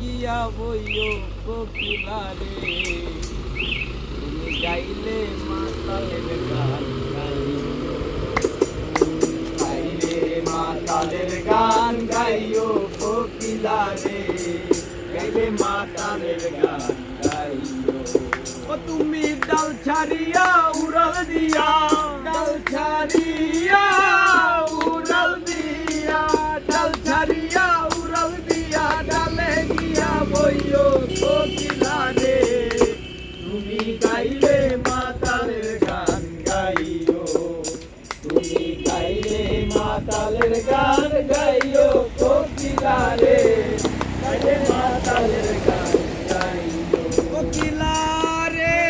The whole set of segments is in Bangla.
গিয়া বইও কোকিলা রে তুমি গাইলে মাতালের গান গাইলে মাতালের গান গাইও কোকিলা রে গাইলে মাতালের গান গাইও। তুমি ডাল ছাড়িয়া উড়াল দিয়া মাতালের গান গাইও কোকিলা রে গাইলে মাতালের গান গাইও। কোকিলা রে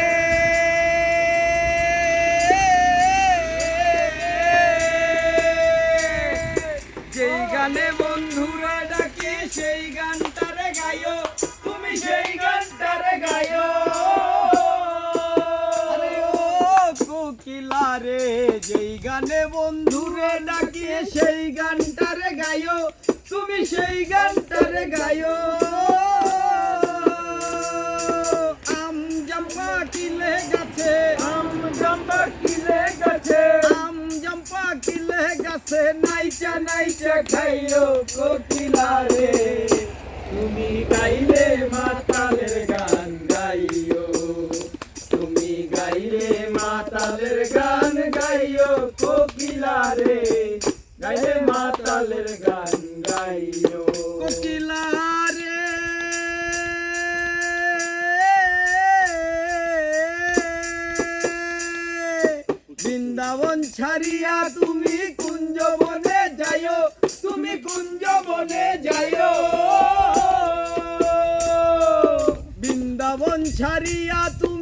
যেই গানে বন্ধুরা ডাকে, সেই গানটারে ডাকিয়ে সেই গানটারে গাইও তুমি সেই গানটারে গাইও আম জম্পা কিলে গাছে আম জম্পা কিলে গাছে। আম জম্পা কিলে গাছে নাইচা নাইচা খাইও কোকিলা রে তুমি গাইলে মাতালের গান গাইও। তুমি গাইলে মাতালের গান গাইও কোকিলা রে গাইলে মাতালের গান গাইও। কোকিলা রে বৃন্দাবন ছাড়িয়া তুমি কুঞ্জ বনে যাইও, তুমি কুঞ্জ বনে যাইও। বৃন্দাবন ছাড়িয়া তুমি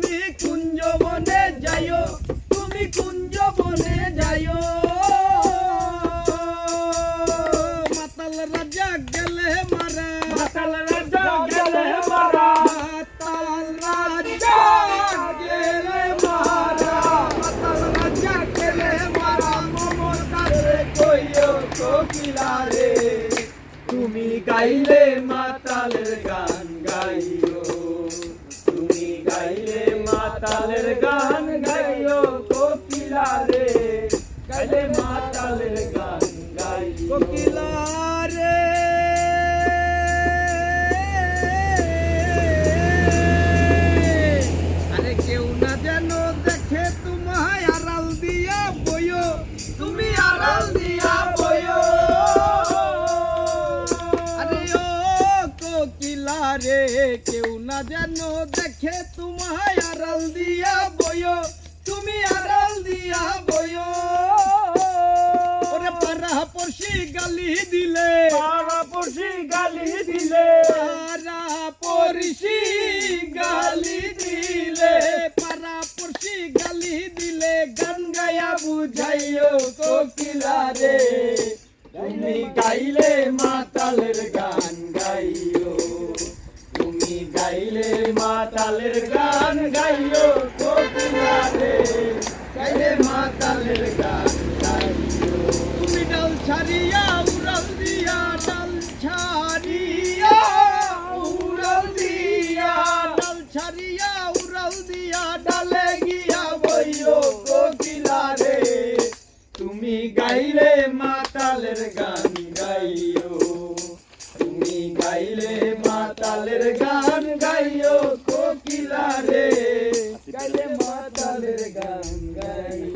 তুমি গাইলে মাতালের গান গাইও। তুমি গাইলে মাতালের গান গাইও কোকিলা তুমি আড়াল দিয়া বইও। আরে ও কোকিলা রে কেউ না যেন দেখে তোমায় আড়াল দিয়া বইও। তুমি আড়াল দিয়া বইও। ওরে পড়শি গালি দিলে। পাড়া পড়শি গালি দিলে। পড়শি রে তুমি গাইলে মাতালের গান গাইও। তুমি গাইলে মাতালের গান গাইও। কোকিলা রে গাইলে মাতালের গান গাইও। তুমি ডাল ছাড়িয়া, উড়াল দিয়া, ডাল ছাড়িয়া, উড়াল দিয়া, ডাল ছাড়িয়া, উড়াল দিয়া, ডালে গাইও। তুমি গাইলে মাতালের গান গাইও কোকিলা রে গাইলে মাতালের গান গাইও।